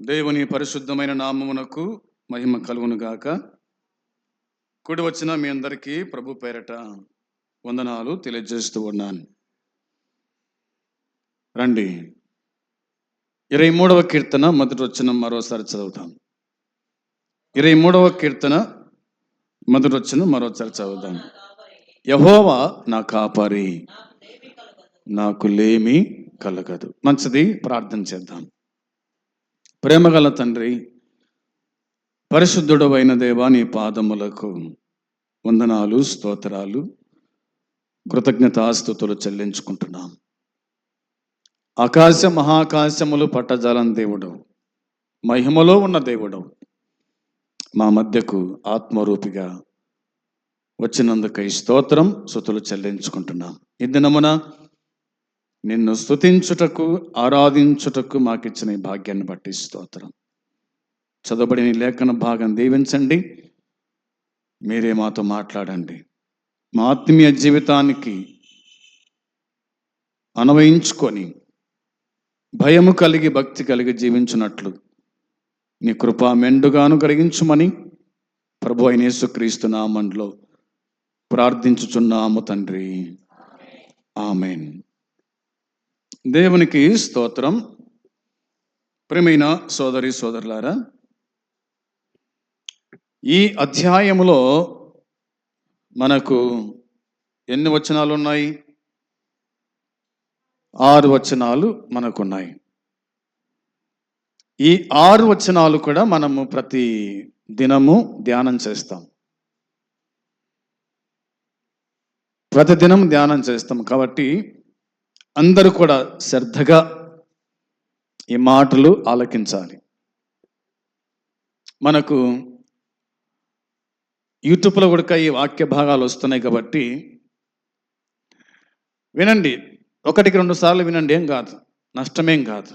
దేవుని పరిశుద్ధమైన నామమునకు మహిమ కలుగును గాక కుడి వచ్చిన మీ అందరికీ ప్రభు పేరట వందనాలు తెలియజేస్తూ ఉన్నాను. రండి. ఇరవై మూడవ కీర్తన మొదటి వచ్చిన మరోసారి చదువుతాం. ఇరవై మూడవ కీర్తన మొదటి వచ్చిన మరోసారి చదువుతాం. యహోవా నా కాపరి నాకు లేమి కలగదు. మంచిది ప్రార్థన చేద్దాం. ప్రేమగల తండ్రి పరిశుద్ధుడు అయిన దేవా నీ పాదములకు వందనాలు స్తోత్రాలు కృతజ్ఞతాస్థుతులు చెల్లించుకుంటున్నాం. ఆకాశ మహాకాశములు పట్టజాలం దేవుడు మహిమలో ఉన్న దేవుడు మా మధ్యకు ఆత్మరూపిగా వచ్చినందుకై స్తోత్రం సుతులు చెల్లించుకుంటున్నాం. ఈ దినమున నిన్ను స్తుతించుటకు ఆరాధించుటకు మాకిచ్చిన ఈ భాగ్యాన్ని బట్టి స్తోత్రం. చదవబడిన లేఖన భాగం దీవించండి. మీరే మాతో మాట్లాడండి. మా ఆత్మీయ జీవితానికి అనువయించుకొని భయము కలిగి భక్తి కలిగి జీవించినట్లు నీ కృప మెండుగాను కలిగించుమని ప్రభు అయిన యేసుక్రీస్తు నామంలో ప్రార్థించుచున్నాము తండ్రి. ఆమెన్. దేవునికి స్తోత్రం. ప్రమీణ సోదరి సోదరులారా ఈ అధ్యాయములో మనకు ఎన్ని వచనాలు ఉన్నాయి ఆరు వచనాలు మనకున్నాయి. ఈ ఆరు వచనాలు కూడా మనము ప్రతి దినము ధ్యానం చేస్తాం. ప్రతి దినం ధ్యానం చేస్తాం. కాబట్టి అందరూ కూడా శ్రద్ధగా ఈ మాటలు ఆలకించాలి. మనకు యూట్యూబ్లో కూడా ఈ వాక్య భాగాలు వస్తున్నాయి కాబట్టి వినండి. ఒకటికి రెండు సార్లు వినండి. ఏం కాదు. నష్టమేం కాదు.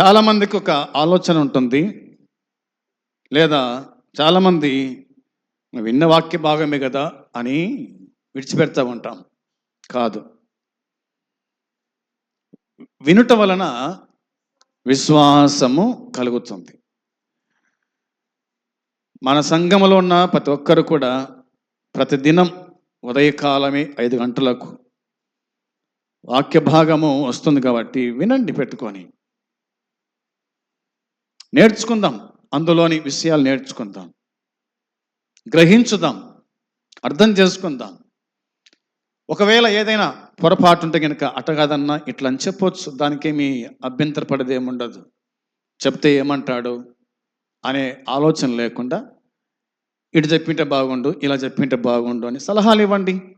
చాలామందికి ఒక ఆలోచన ఉంటుంది. లేదా చాలామంది విన్న వాక్య భాగమే కదా. అని విడిచిపెడతా ఉంటాం. కాదు. వినుట వలన విశ్వాసము కలుగుతుంది. మన సంఘములో ఉన్న ప్రతి ఒక్కరు కూడా ప్రతిదినం ఉదయకాలమే ఐదు గంటలకు వాక్య భాగము వస్తుంది కాబట్టి వినండి పెట్టుకొని. నేర్చుకుందాం. అందులోని విషయాలు నేర్చుకుందాం. గ్రహించుదాం. అర్థం చేసుకుందాం. ఒకవేళ ఏదైనా పొరపాటు ఉంటే కనుక అటగాదన్నా ఇట్లా అని చెప్పొచ్చు. దానికేమీ మీ అభ్యంతరపడదేముండదు. చెప్తే ఏమంటాడు అనే ఆలోచన లేకుండా ఇటు చెప్పింటే బాగుండు ఇలా చెప్పింటే బాగుండు అని సలహాలు ఇవ్వండి.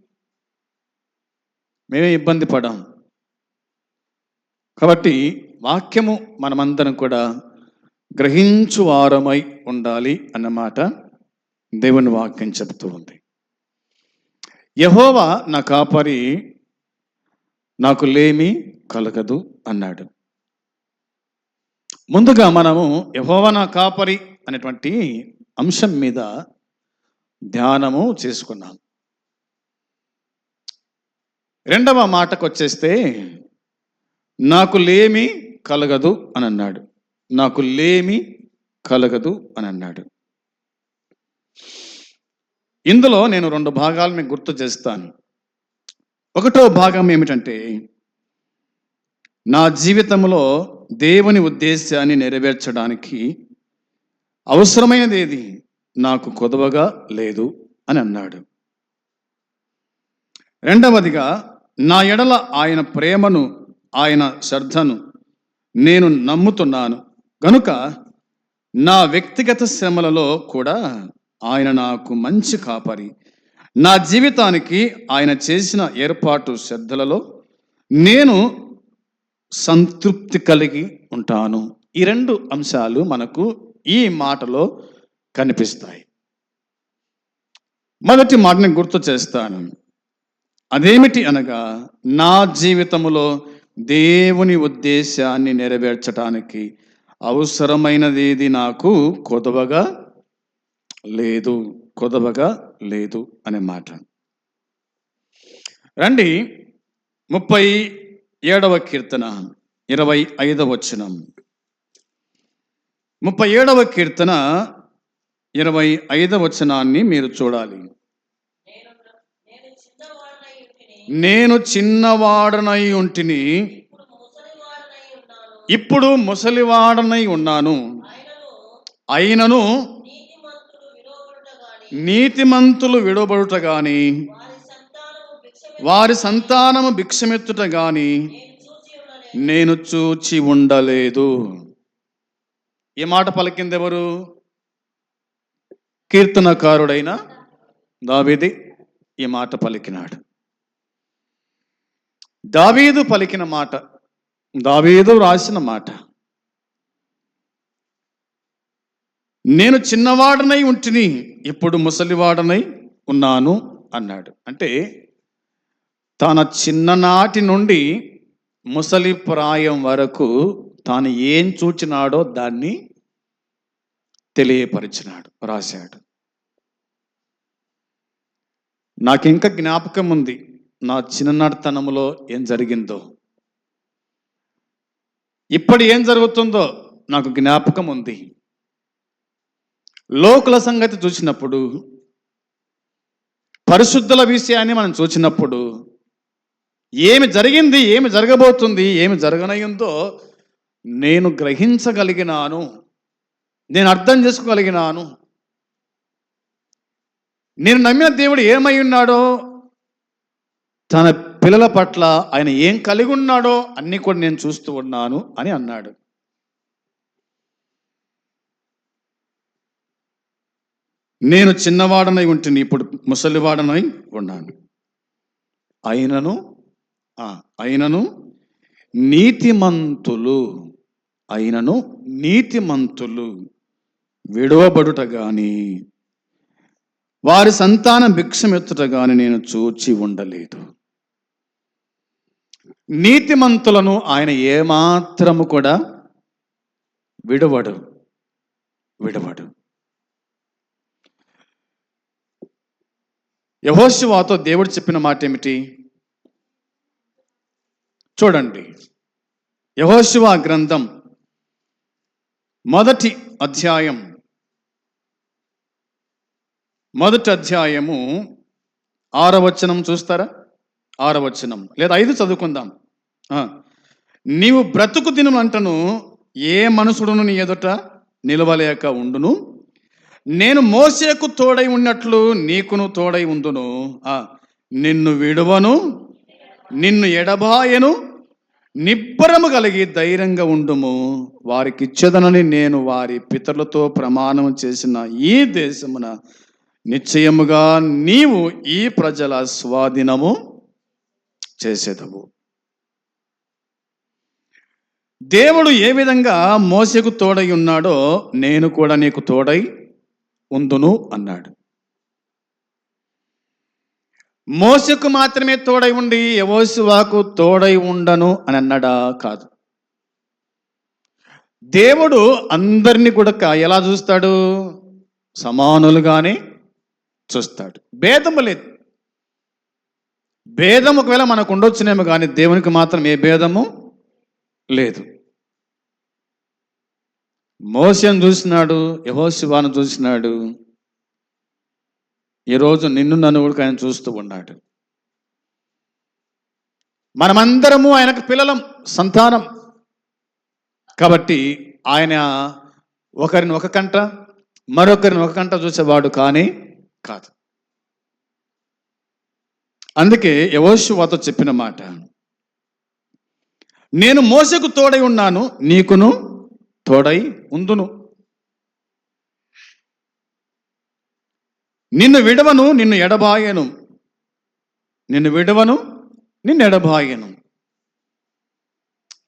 మేమే ఇబ్బంది పడాం. కాబట్టి వాక్యము మనమందరం కూడా గ్రహించు వారమై ఉండాలి అన్నమాట దేవుని వాక్యం చెబుతూ ఉంది. యహోవా నా కాపరి నాకు లేమి కలగదు అన్నాడు. ముందుగా మనము యహోవా నా కాపరి అనేటువంటి అంశం మీద ధ్యానము చేసుకున్నాం. రెండవ మాటకు వచ్చేస్తే నాకు లేమి కలగదు అని అన్నాడు నాకు లేమి కలగదు అని అన్నాడు ఇందులో నేను రెండు భాగాలు మీకు గుర్తు చేస్తాను. ఒకటో భాగం ఏమిటంటే నా జీవితంలో దేవుని ఉద్దేశాన్ని నెరవేర్చడానికి అవసరమైనది ఏది నాకు కొదవగా లేదు అని అన్నాడు. రెండవదిగా నా ఎడల ఆయన ప్రేమను ఆయన శ్రద్ధను నేను నమ్ముతున్నాను. గనుక నా వ్యక్తిగత శ్రమలలో కూడా ఆయన నాకు మంచి కాపరి. నా జీవితానికి ఆయన చేసిన ఏర్పాటు శ్రద్ధలలో నేను సంతృప్తి కలిగి ఉంటాను. ఈ రెండు అంశాలు మనకు ఈ మాటలో కనిపిస్తాయి. మొదటి మాటని గుర్తు చేస్తాను. అదేమిటి అనగా నా జీవితంలో దేవుని ఉద్దేశాన్ని నెరవేర్చడానికి అవసరమైనది నాకు కొదవగా లేదు కొదవగా లేదు అనే మాట. రండి ముప్పై ఏడవ కీర్తన ఇరవై ఐదవ వచనం. ముప్పై ఏడవ కీర్తన ఇరవై ఐదవ వచనాన్ని మీరు చూడాలి. నేను చిన్నవాడనై ఉంటిని ఇప్పుడు ముసలివాడనై ఉన్నాను. అయినను నీతిమంతులు విడవబడుట గాని విడవబడుట వారి సంతానము భిక్షమెత్తుట గాని నేను చూచి ఉండలేదు. ఈ మాట పలికింది ఎవరు కీర్తనకారుడైన దావీది ఈ మాట పలికినాడు. దావీదు పలికిన మాట దావీదు రాసిన మాట నేను చిన్నవాడనై ఉంటిని ఇప్పుడు ముసలివాడనై ఉన్నాను అన్నాడు. అంటే తన చిన్ననాటి నుండి ముసలి ప్రాయం వరకు తాను ఏం చూచినాడో దాన్ని తెలియపరిచినాడు రాశాడు. నాకు ఇంకా జ్ఞాపకం ఉంది నా చిన్ననాటితనంలో ఏం జరిగిందో. ఇప్పుడు ఏం జరుగుతుందో నాకు జ్ఞాపకం ఉంది లోకుల సంగతి చూసినప్పుడు పరిశుద్ధుల విషయాన్ని మనం చూసినప్పుడు ఏమి జరిగింది ఏమి జరగబోతుంది ఏమి జరగనయ్యిందో నేను గ్రహించగలిగినాను. నేను అర్థం చేసుకోగలిగినాను. నేను నమ్మిన దేవుడు ఏమై ఉన్నాడో తన పిల్లల పట్ల ఆయన ఏం కలిగి ఉన్నాడో అన్నీ కూడా నేను చూస్తూ ఉన్నాను అని అన్నాడు. నేను చిన్నవాడనై ఉంటుంది ఇప్పుడు ముసలివాడనై ఉన్నాను. అయినను అయినను నీతిమంతులు అయినను నీతిమంతులు విడవబడుట గాని వారి సంతానం భిక్షమెత్తుట గాని నేను చూచి ఉండలేదు. నీతిమంతులను ఆయన ఏమాత్రము కూడా విడవడు విడవడు. యహోశివాతో దేవుడు చెప్పిన మాట ఏమిటి చూడండి. యహోశివ గ్రంథం మొదటి అధ్యాయం. మొదటి అధ్యాయము ఆరవచనం చూస్తారా? ఆరవచనం లేదా ఐదు చదువుకుందాం. నీవు బ్రతుకు అంటను ఏ మనుషుడును నీ ఎదుట నిలవలేక ఉండును? నేను మోసేకు తోడై ఉన్నట్లు నీకును తోడై ఉందును. నిన్ను విడువను నిన్ను ఎడబాయను నిబ్బరము కలిగి ధైర్యంగా ఉండుము. వారికి ఇచ్చేదనని నేను వారి పితరులతో ప్రమాణం చేసిన ఈ దేశమున నిశ్చయముగా నీవు ఈ ప్రజల స్వాధీనము చేసేదవు. దేవుడు ఏ విధంగా మోసకు తోడై ఉన్నాడో నేను కూడా నీకు తోడై ఉందును అన్నాడు. మోసకు మాత్రమే తోడై ఉండి యవోశివాకు తోడై ఉండను అని అన్నాడా? కాదు. దేవుడు అందరినీ కూడా ఎలా చూస్తాడు? సమానులుగానే చూస్తాడు. భేదము లేదు. భేదం ఒకవేళ మనకు ఉండొచ్చునేమో కానీ దేవునికి మాత్రం ఏ భేదము లేదు. మోసను చూసినాడు యహోశివాను చూసినాడు. ఈరోజు నిన్ను నన్ను కూడా ఆయన చూస్తూ ఉన్నాడు. మనమందరము ఆయనకు పిల్లలం సంతానం. కాబట్టి ఆయన ఒకరిని ఒక కంట మరొకరిని ఒక కంట చూసేవాడు కానీ కాదు. అందుకే యవోశువాతో చెప్పిన మాట నేను మోసకు తోడై ఉన్నాను నీకును తోడై ఉందును. నిన్ను విడవను నిన్ను ఎడబాయను. నిన్ను విడవను నిన్ను ఎడబాయను.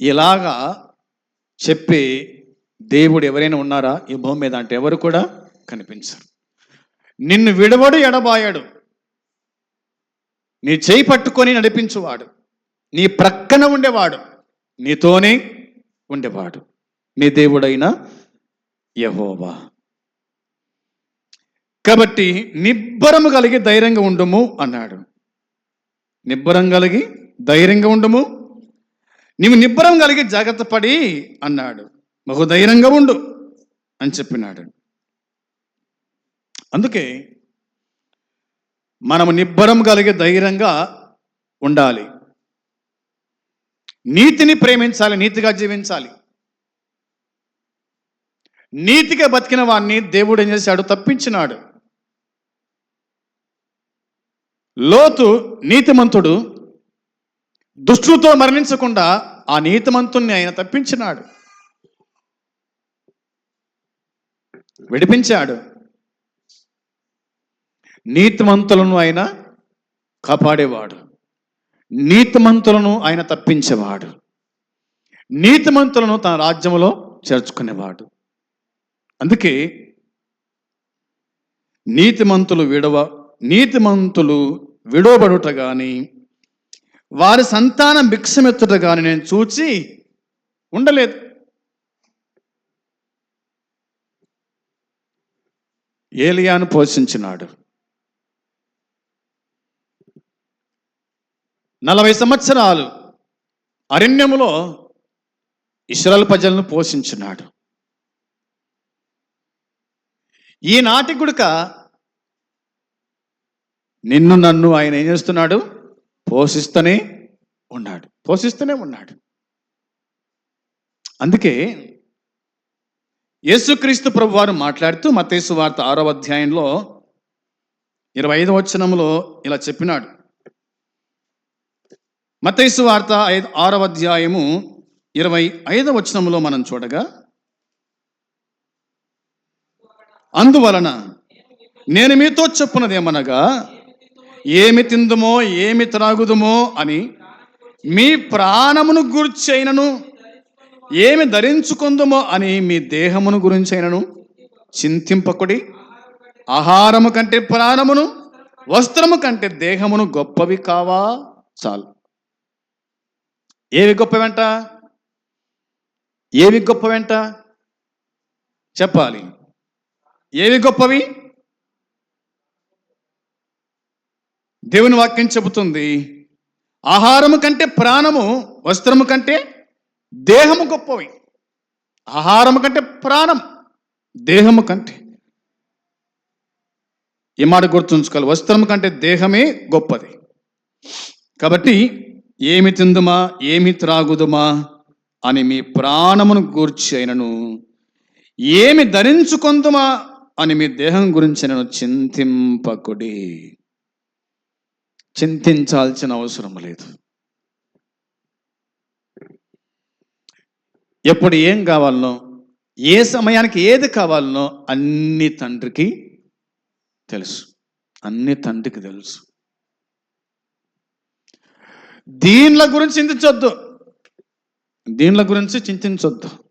ఇలాగా చెప్పి దేవుడు ఎవరైనా ఉన్నారా? ఈ భూమి మీద అంటే ఎవరు కూడా కనిపించరు. నిన్ను విడవడు ఎడబాయడు. నీ చేయి పట్టుకొని నడిపించువాడు. నీ ప్రక్కన ఉండేవాడు. నీతోనే ఉండేవాడు. మీ దేవుడైన యహోవా. కాబట్టి నిబ్బరము కలిగి ధైర్యంగా ఉండుము అన్నాడు. నిబ్బరం కలిగి ధైర్యంగా ఉండుము? నీవు నిబ్బరం కలిగి జాగ్రత్త పడి అన్నాడు. బహుధైర్యంగా ఉండు అని చెప్పినాడు. అందుకే మనము నిబ్బరం కలిగి ధైర్యంగా ఉండాలి. నీతిని ప్రేమించాలి నీతిగా జీవించాలి. నీతిగా బతికిన వాడిని దేవుడు ఏం చేశాడు? తప్పించినాడు. లోతు నీతిమంతుడు దుష్టులతో మరణించకుండా ఆ నీతిమంతుణ్ణి ఆయన తప్పించినాడు. విడిపించాడు. నీతిమంతులను ఆయన కాపాడేవాడు. నీతిమంతులను ఆయన తప్పించేవాడు. నీతిమంతులను తన రాజ్యములో చేర్చుకునేవాడు. అందుకే నీతిమంతులు విడవ నీతిమంతులు విడవబడుట గాని వారి సంతానం భిక్షమెత్తుట గాని నేను చూచి ఉండలేదు. ఏలియాను పోషించినాడు. నలభై సంవత్సరాలు అరణ్యములో ఇస్రాల్ ప్రజలను పోషించినాడు. ఈనాటి గుడక నిన్ను నన్ను ఆయన ఏం చేస్తున్నాడు? పోషిస్తూనే ఉన్నాడు. పోషిస్తూనే ఉన్నాడు. అందుకే యేసుక్రీస్తు ప్రభు వారు మాట్లాడుతూ మతేసు వార్త ఆరో అధ్యాయంలో ఇరవై ఐదు వచనంలో ఇలా చెప్పినాడు. మతేసు వార్త ఐదు ఆరవ అధ్యాయము ఇరవై ఐదవ వచనంలో మనం చూడగా అందువలన నేను మీతో చెప్పున్నదేమనగా ఏమి తిందుమో ఏమి త్రాగుదుమో అని మీ ప్రాణమును గుర్చైనను ఏమి ధరించుకుందుమో అని మీ దేహమును గురించి అయినను చింతింపకుడి ఆహారము కంటే ప్రాణమును వస్త్రము కంటే దేహమును గొప్పవి కావా? చాలు. ఏవి గొప్ప వెంట ఏవి గొప్ప వెంట చెప్పాలి. ఏవి గొప్పవి? దేవుని వాక్యం చెబుతుంది ఆహారము కంటే ప్రాణము వస్త్రము కంటే దేహము గొప్పవి. ఆహారము కంటే ప్రాణం దేహము కంటే. ఈ మాట గుర్తుంచుకోవాలి వస్త్రము కంటే దేహమే గొప్పది. కాబట్టి ఏమి తిందుమా ఏమి త్రాగుదుమా అని మీ ప్రాణమును గూర్చి అయినను ఏమి ధరించుకుందుమా అని మీ దేహం గురించి నేను చింతింపకుడి. చింతించాల్సిన అవసరం లేదు. ఎప్పుడు ఏం కావాలనో ఏ సమయానికి ఏది కావాలనో అన్ని తండ్రికి తెలుసు. అన్ని తండ్రికి తెలుసు. దీనిల గురించి చింతించొద్దు. దీనిల గురించి చింతించొద్దు.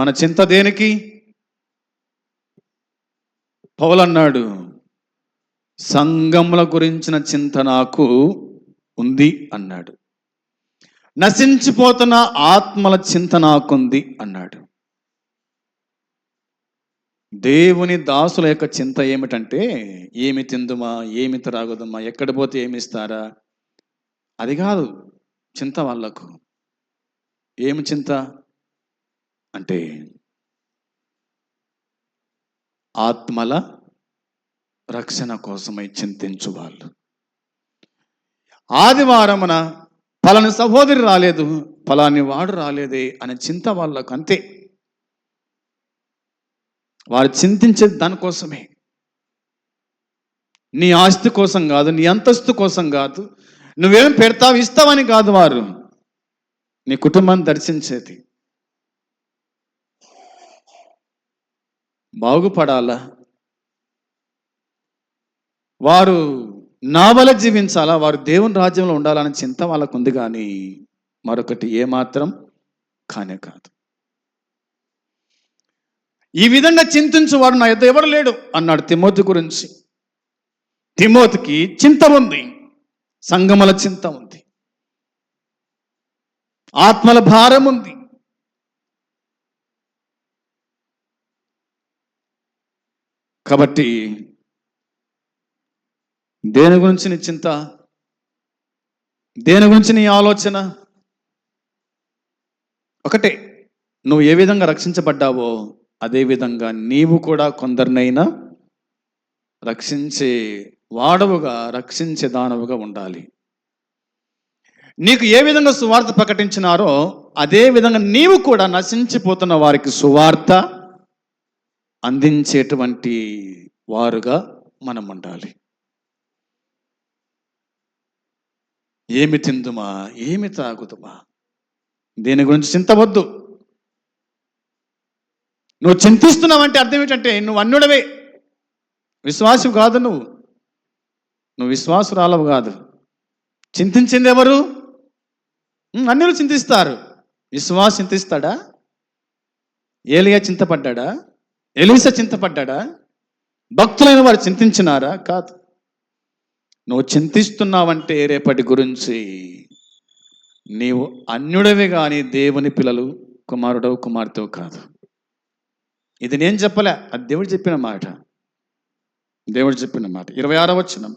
మన చింత దేనికి? పౌలన్నాడు సంగముల గురించిన చింత నాకు ఉంది అన్నాడు. నశించిపోతున్న ఆత్మల చింత నాకుంది అన్నాడు. దేవుని దాసుల యొక్క చింత ఏమిటంటే ఏమి తిందుమా ఏమి త్రాగుదమా ఎక్కడ పోతే ఏమి ఇస్తారా? అది కాదు చింత వాళ్ళకు. ఏమి చింత? అంటే ఆత్మల రక్షణ కోసమై చింతించు వాళ్ళు ఆదివారమున పలాని సహోదరి రాలేదు పలాని వాడు రాలేదే అనే చింత వాళ్ళకు అంతే వారు చింతించేది దానికోసమే నీ ఆస్తి కోసం కాదు నీ అంతస్తు కోసం కాదు నువ్వేం పెడతావు ఇస్తావని కాదు వారు. నీ కుటుంబాన్ని దర్శించేది. బాగుపడాలా? వారు నా వల్ల జీవించాలా? వారు దేవుని రాజ్యంలో ఉండాలనే చింత వాళ్ళకు ఉంది కానీ మరొకటి ఏమాత్రం కానే కాదు. ఈ విధంగా చింతించువాడు నా యొద్ద ఎవరు లేడు అన్నాడు తిమోతి గురించి. తిమోతికి చింత ఉంది. సంగమల చింత ఉంది. ఆత్మల భారం ఉంది. కాబట్టి దేని గురించి నీ చింత? దేని గురించి నీ ఆలోచన? ఒకటే నువ్వు ఏ విధంగా రక్షించబడ్డావో అదే విధంగా నీవు కూడా కొందరినైనా రక్షించే వాడవుగా రక్షించే దానవుగా ఉండాలి. నీకు ఏ విధంగా సువార్త ప్రకటించినారో అదే విధంగా నీవు కూడా నశించిపోతున్న వారికి సువార్త అందించేటువంటి వారుగా మనం ఉండాలి ఏమి తిందుమా? ఏమి తాగుదుమా? దీని గురించి చింతవద్దు. నువ్వు చింతిస్తున్నావంటే అర్థం ఏంటంటే నువ్వు అన్నుడవే విశ్వాసం కాదు నువ్వు. నువ్వు విశ్వాసురాలవు కాదు. చింతించింది ఎవరు ఉమ్, అన్యులు చింతిస్తారు. విశ్వాసం చింతిస్తాడా? ఏలియా చింతపడ్డా ఎలీసా చింతపడ్డా భక్తులైన వారు చింతించినారా? కాదు. నువ్వు చింతిస్తున్నావంటే రేపటి గురించి. నీవు అన్యుడవి కానీ దేవుని పిల్లలు కుమారుడవు కుమార్తెవు కాదు. ఇది నేను చెప్పలే అది దేవుడు చెప్పిన మాట. దేవుడు చెప్పిన మాట. ఇరవై ఆరో వచ్చిన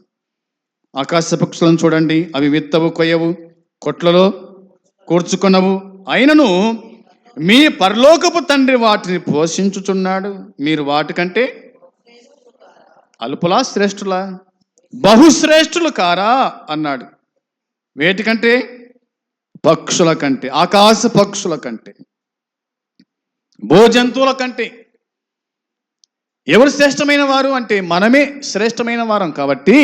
ఆకాశ పక్షులను చూడండి అవి విత్తవు కొయ్యవు కొట్లలో కూర్చుకొనవు. అయినను మీ పరలోకపు తండ్రి వాటిని పోషించుచున్నాడు. మీరు వాటికంటే అల్పులా శ్రేష్ఠులా? బహుశ్రేష్ఠులు కారా? అన్నాడు. వేటికంటే? పక్షుల కంటే ఆకాశ పక్షుల కంటే భోజంతువుల కంటే. ఎవరు శ్రేష్టమైన వారు? అంటే మనమే శ్రేష్టమైన వారం కాబట్టి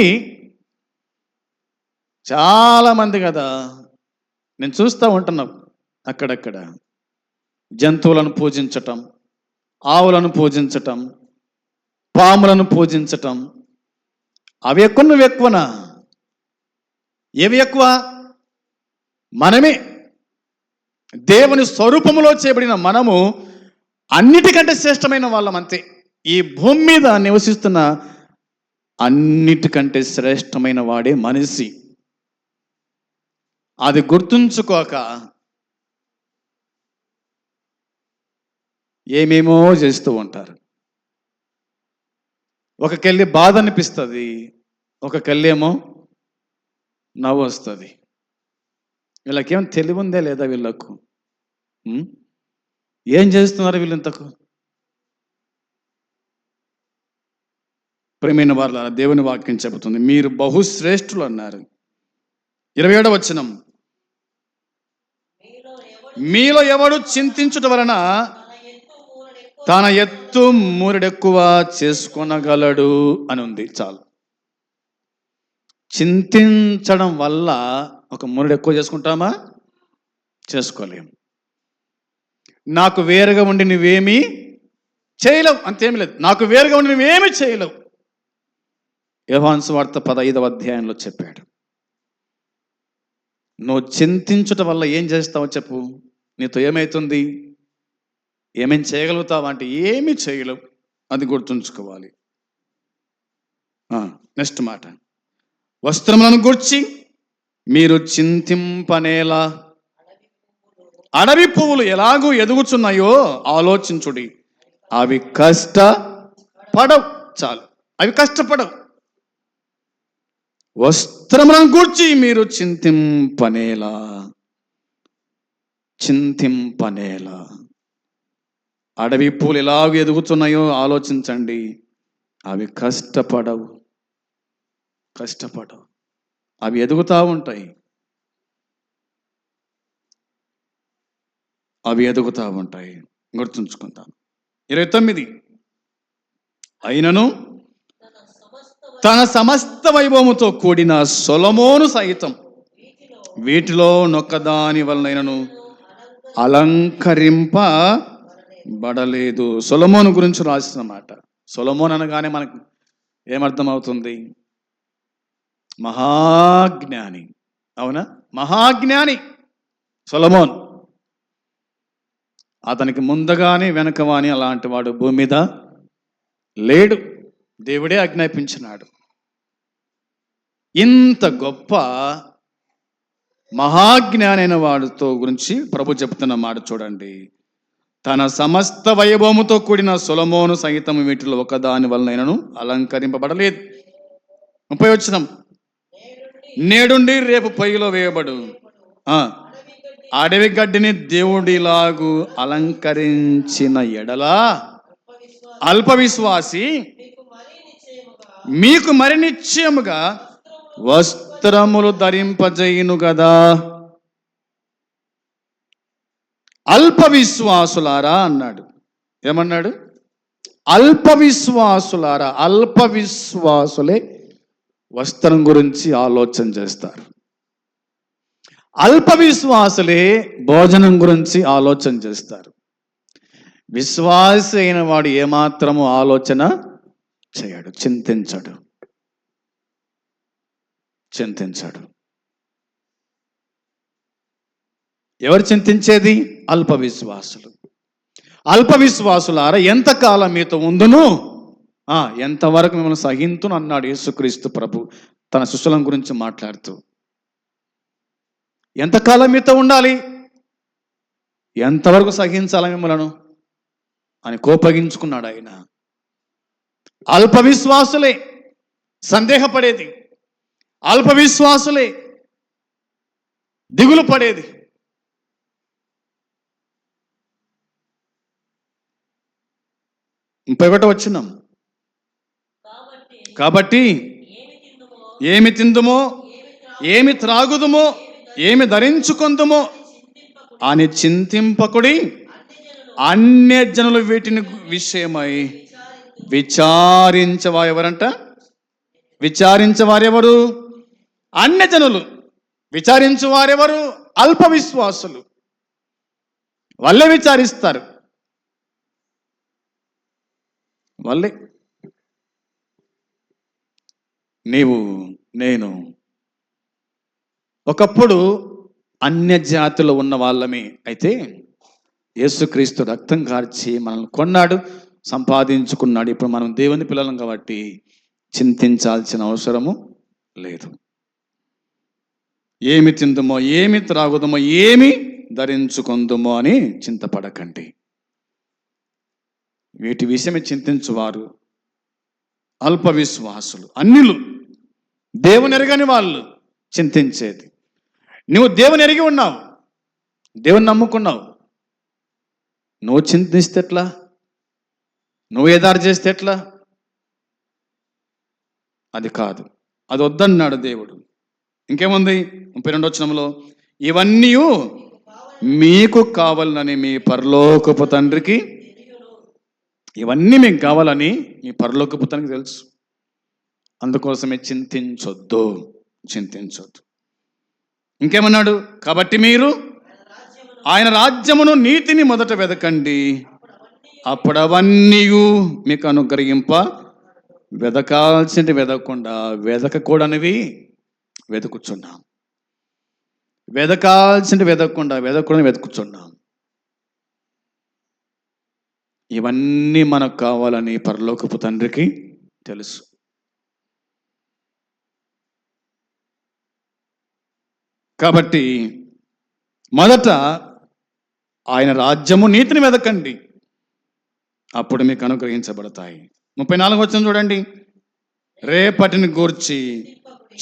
చాలామంది కదా నేను చూస్తూ ఉంటున్నాం అక్కడక్కడ. జంతువులను పూజించటం ఆవులను పూజించటం పాములను పూజించటం. అవి ఎక్కువ నువ్వు ఎక్కువనా ఏవి ఎక్కువ? మనమే. దేవుని స్వరూపములో చేయబడిన మనము అన్నిటికంటే శ్రేష్టమైన వాళ్ళం అంతే. ఈ భూమి మీద నివసిస్తున్న అన్నిటికంటే శ్రేష్టమైన వాడే మనిషి. అది గుర్తుంచుకోక ఏమేమో చేస్తూ ఉంటారు. ఒక కెళ్ళి బాధ అనిపిస్తుంది ఒక కళ్ళేమో నవ్వు వస్తుంది. వీళ్ళకేం తెలివి ఉందే లేదా వీళ్ళకు? ఏం చేస్తున్నారు వీళ్ళు ఇంతకు? ప్రేమైన వాళ్ళ దేవుని వాక్యం చెబుతుంది. మీరు బహుశ్రేష్ఠులు అన్నారు. ఇరవై ఏడవ వచనం. మీలో ఎవడు చింతించుట వలన తన ఎత్తు మూరెడెక్కువ చేసుకొనగలడు అని ఉంది చాలు. చింతించడం వల్ల ఒక మూరెడు ఎక్కువ చేసుకుంటామా? చేసుకోలేము నాకు వేరుగా ఉండి నువ్వేమీ చేయలేవు. అంతేమి లేదు. నాకు వేరుగా ఉండి నువ్వేమీ చేయలేవు. యోహాన్స్ వార్త పదైదవ అధ్యాయంలో చెప్పాడు. నువ్వు చింతించుట వల్ల ఏం చేస్తావో చెప్పు. నీతో ఏమవుతుంది ఏమేమి చేయగలుగుతావంటే అంటే చేయలేవు. అది గుర్తుంచుకోవాలి. నెక్స్ట్ మాట. వస్త్రములను గుర్చి మీరు చింతింపనేలా అడవి పువ్వులు ఎలాగూ ఎదుగుచున్నాయో ఆలోచించుడి. అవి కష్టపడవు. చాలు. అవి కష్టపడవు. వస్త్రములను గూర్చి మీరు చింతింపనేలా. చింతింపనేలా. అడవి పూలు ఎలాగ ఎదుగుతున్నాయో ఆలోచించండి. అవి కష్టపడవు. కష్టపడవు. అవి ఎదుగుతూ ఉంటాయి. అవి ఎదుగుతూ ఉంటాయి. గుర్తుంచుకుందాం. ఇరవై తొమ్మిది. అయినను తన సమస్త వైభవముతో కూడిన సొలమోను సైతం వీటిలో నొక్కదాని వలనైనను అలంకరింప బడలేదు సొలమోను గురించి రాసిన మాట. సొలమోన్ అనగానే మనకు ఏమర్థమవుతుంది? మహాజ్ఞాని. అవునా? మహాజ్ఞాని సొలమోన్. అతనికి ముందుగానే వెనకవాని అలాంటి వాడు భూమి మీద లేడు. దేవుడే ఆజ్ఞాపించినాడు. ఇంత గొప్ప మహాజ్ఞానైన వాడితో గురించి ప్రభు చెప్తున్న మాట చూడండి. తన సమస్త వైభవముతో కూడిన సులమోను సంగీతం వీటిలో ఒకదాని వలనైనను అలంకరింపబడలేదు. ముప్పై వచ్చిన నేడుండి రేపు పొయ్యిలో వేయబడు. అడవి గడ్డిని దేవుడిలాగు అలంకరించిన ఎడలా అల్ప విశ్వాసి మీకు మరి నిశ్చయముగా వస్త్రములు ధరింపజేయును కదా అల్ప విశ్వాసులారా అన్నాడు. ఏమన్నాడు? అల్ప విశ్వాసులారా అల్ప విశ్వాసులే వస్త్రం గురించి ఆలోచన చేస్తారు. అల్ప విశ్వాసులే భోజనం గురించి ఆలోచన చేస్తారు. విశ్వాసి అయిన వాడు ఏమాత్రము ఆలోచన చేయడు చింతించడు. చింతించడు. ఎవరు చింతించేది? అల్ప విశ్వాసులు అల్ప విశ్వాసులారా ఎంతకాలం మీతో ఉందును? ఆ, ఎంతవరకు మిమ్మల్ని సహింతును అన్నాడు యేసుక్రీస్తు ప్రభు తన శిష్యులం గురించి మాట్లాడుతూ. ఎంతకాలం మీతో ఉండాలి? ఎంతవరకు సహించాలి మిమ్మలను? అని కోపగించుకున్నాడు ఆయన. అల్ప విశ్వాసులే సందేహపడేది. అల్ప విశ్వాసులే దిగులు పడేది ముప్పై ఒకటో వచ్చినాం కాబట్టి ఏమి తిందుమో ఏమి త్రాగుదుమో ఏమి ధరించుకుందుమో అని చింతింపకుడి అన్య జనులు వీటిని విషయమై విచారించవారెవరంట విచారించవారెవరు? అన్య జనులు. విచారించువారెవరు? అల్ప విశ్వాసులు. వాళ్ళే విచారిస్తారు. మళ్ళీ నీవు నేను ఒకప్పుడు అన్య జాతిలో ఉన్న వాళ్ళమే. అయితే యేసుక్రీస్తు రక్తం కార్చి మనల్ని కొన్నాడు సంపాదించుకున్నాడు. ఇప్పుడు మనం దేవుని పిల్లలం కాబట్టి చింతించాల్సిన అవసరము లేదు. ఏమి తిందుమో ఏమి త్రాగుదమో ఏమి ధరించుకుందుమో అని చింతపడకండి. వీటి విషయమే చింతించువారు. అల్ప విశ్వాసులు అన్నిలు. దేవుని ఎరగని వాళ్ళు చింతించేది. నువ్వు దేవుని ఎరిగి ఉన్నావు. దేవుని నమ్ముకున్నావు. నువ్వు చింతిస్తే ఎట్లా? నువ్వు ఏదారు చేస్తే ఎట్లా? అది కాదు. అది వద్దన్నాడు దేవుడు. ఇంకేముంది? ముప్పై రెండు వచ్చినంలో ఇవన్నీ మీకు కావాలని మీ పరలోకపు తండ్రికి ఇవన్నీ మీకు కావాలని మీ పరలోక పుత్రానికి తెలుసు. అందుకోసమే చింతించొద్దు చింతించొద్దు. ఇంకేమన్నాడు? కాబట్టి మీరు ఆయన రాజ్యమును నీతిని మొదట వెదకండి. అప్పుడవన్నీ మీకు అనుగ్రహింప వెదకాల్సింది వెదకకుండా వెదకకూడనివి వెతుకుచున్నాం. వెదకాల్సింది వెదకకుండా వెదకూడని వెతుకుచున్నాం. ఇవన్నీ మనకు కావాలని పరలోకపు తండ్రికి తెలుసు. కాబట్టి మొదట ఆయన రాజ్యము నీతిని వెదకండి. అప్పుడు మీకు అనుగ్రహించబడతాయి. ముప్పై నాలుగు వచ్చిన చూడండి. రేపటిని గూర్చి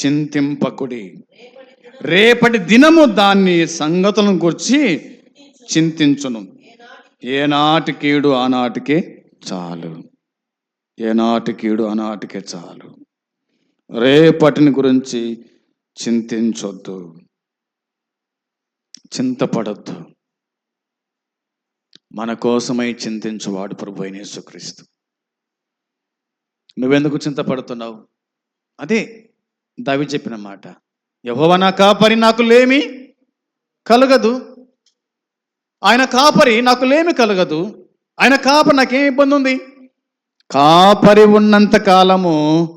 చింతింపకుడి. రేపటి దినము దాన్ని సంగతులను గూర్చి చింతించును. ఏనాటి కీడు ఆనాటికే చాలు. ఏనాటి కీడు ఆనాటికే చాలు. రేపటిని గురించి చింతించొద్దు. చింతపడద్దు. మన కోసమై చింతించువాడు ప్రభు అయిన యేసుక్రీస్తు. నువ్వెందుకు చింతపడుతున్నావు? అదే దావి చెప్పిన మాట. యహోవ నా కాపరి నాకు లేమి కలగదు. ఆయన కాపరి నాకు లేమి కలగదు. ఆయన కాపరి నాకేం ఇబ్బంది ఉంది? కాపరి ఉన్నంత కాలము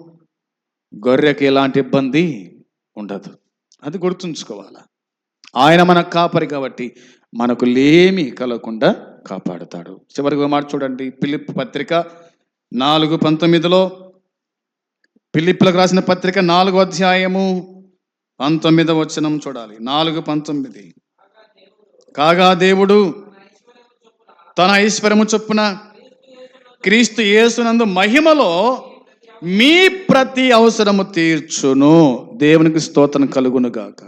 గొర్రెకి ఎలాంటి ఇబ్బంది ఉండదు. అది గుర్తుంచుకోవాలా? ఆయన మన కాపరి కాబట్టి మనకు లేమి కలగకుండా కాపాడుతాడు. చివరికి మాట చూడండి. పిలిప్ పత్రిక నాలుగు పంతొమ్మిదిలో పిలిప్లకు రాసిన పత్రిక నాలుగు అధ్యాయము పంతొమ్మిదవ వచనం చూడాలి. నాలుగు పంతొమ్మిది. కాగా దేవుడు తన ఐశ్వర్యము చొప్పున క్రీస్తు యేసునందు మహిమలో మీ ప్రతి అవసరము తీర్చును. దేవునికి స్తోత్రం కలుగును గాక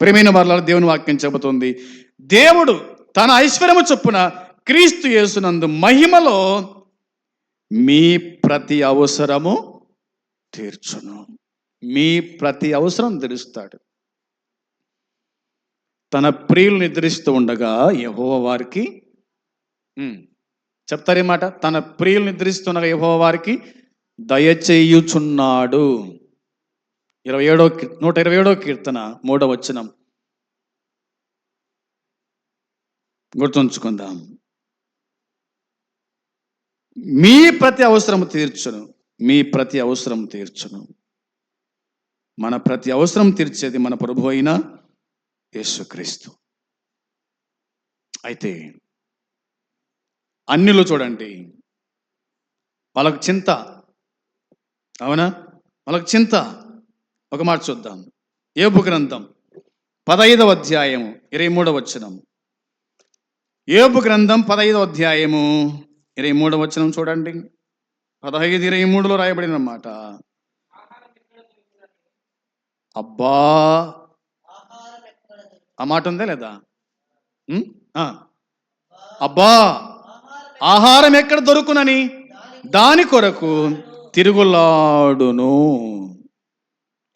ప్రేమైన వాళ్ళ దేవుని వాక్యం చెబుతుంది. దేవుడు తన ఐశ్వర్యము చొప్పున క్రీస్తు యేసునందు మహిమలో మీ ప్రతి అవసరము తీర్చును. మీ ప్రతి అవసరం తీరుస్తాడు తన ప్రియులు నిద్రిస్తూ ఉండగా యహోవ వారికి ఉమ్, చెప్తారే మాట తన ప్రియులు నిద్రిస్తుండగా యహోవ వారికి దయచేయుచున్నాడు. ఇరవై ఏడో నూట ఇరవై ఏడో కీర్తన మూడో వచనం. గుర్తుంచుకుందాం. మీ ప్రతి అవసరం తీర్చును మీ ప్రతి అవసరం తీర్చును. మన ప్రతి అవసరం తీర్చేది మన ప్రభు అయిన యేసుక్రీస్తు. అయితే అన్నిలో చూడండి వాళ్ళకు చింత. అవునా? వాళ్ళకు చింత. ఒక మాట చూద్దాం. ఏపు గ్రంథం పదైదవ అధ్యాయము ఇరవై మూడవ వచనం. ఏపు గ్రంథం పదహైదవ అధ్యాయము ఇరవై మూడవ వచనం చూడండి. పదహైదు ఇరవై మూడులో రాయబడిన మాట అబ్బా! ఆ మాట ఉందా లేదా? ఆ. అబ్బా! ఆహారం ఎక్కడ దొరుకునని? దాని కొరకు తిరుగులాడును.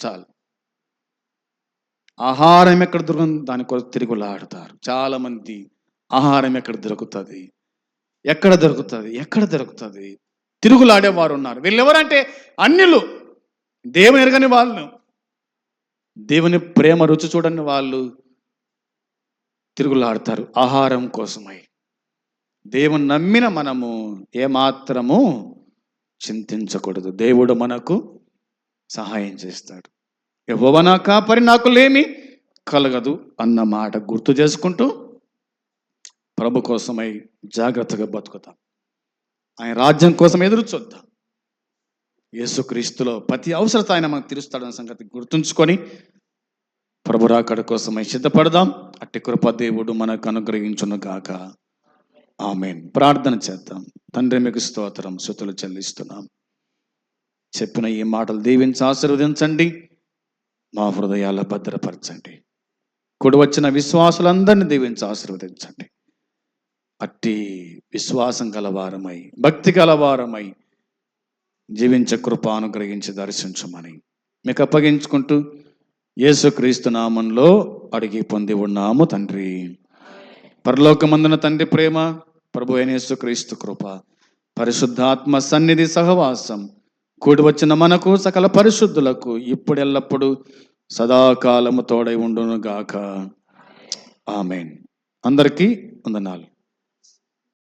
చాలు. ఆహారం ఎక్కడ దొరుకును దాని కొరకు తిరుగులాడుతారు. చాలా మంది ఆహారం ఎక్కడ దొరుకుతుంది? ఎక్కడ దొరుకుతుంది? ఎక్కడ దొరుకుతుంది? తిరుగులాడేవారు ఉన్నారు. వీళ్ళెవరంటే అన్యులు. దేవుని ఎరగని వాళ్ళు. దేవుని ప్రేమ రుచి చూడని వాళ్ళు. తిరుగులాడతారు ఆహారం కోసమై. దేవుని నమ్మిన మనము ఏమాత్రము చింతించకూడదు. దేవుడు మనకు సహాయం చేస్తాడు. యెహోవా కాపరి నాకు లేమి కలగదు అన్న మాట గుర్తు చేసుకుంటూ ప్రభు కోసమై జాగ్రత్తగా బతుకుతాం. ఆయన రాజ్యం కోసం ఎదురు చూద్దాం. యేసుక్రీస్తులో ప్రతి అవసరత ఆయన మనకు తీరుస్తాడన్న సంగతి గుర్తుంచుకొని ప్రభు రాకడ కోసమై సిద్ధపడదాం. అట్టి కృప దేవుడు మనకు అనుగ్రహించును గాక. ఆమెన్. ప్రార్థన చేద్దాం. తండ్రి మీకు స్తోత్రం. శృతులు చెల్లిస్తున్నాం. చెప్పిన ఈ మాటలు దీవించి ఆశీర్వదించండి. మా హృదయాల భద్రపరచండి. కుడి వచ్చిన విశ్వాసులందరినీ దీవించి ఆశీర్వదించండి. అట్టి విశ్వాసం గలవారమై భక్తి గలవారమై జీవించే కృప అనుగ్రహించి దర్శించమని మీకు అప్పగించుకుంటూ యేసుక్రీస్తు నామంలో అడిగి పొంది ఉన్నాము తండ్రి. పరలోకమందున తండ్రి ప్రేమ ప్రభు అయిన యేసుక్రీస్తు కృప పరిశుద్ధాత్మ సన్నిధి సహవాసం కూడి వచ్చిన మనకు సకల పరిశుద్ధులకు ఇప్పుడెల్లప్పుడు సదాకాలము తోడై ఉండును గాక ఆమెన్. అందరికీ వందనాలు.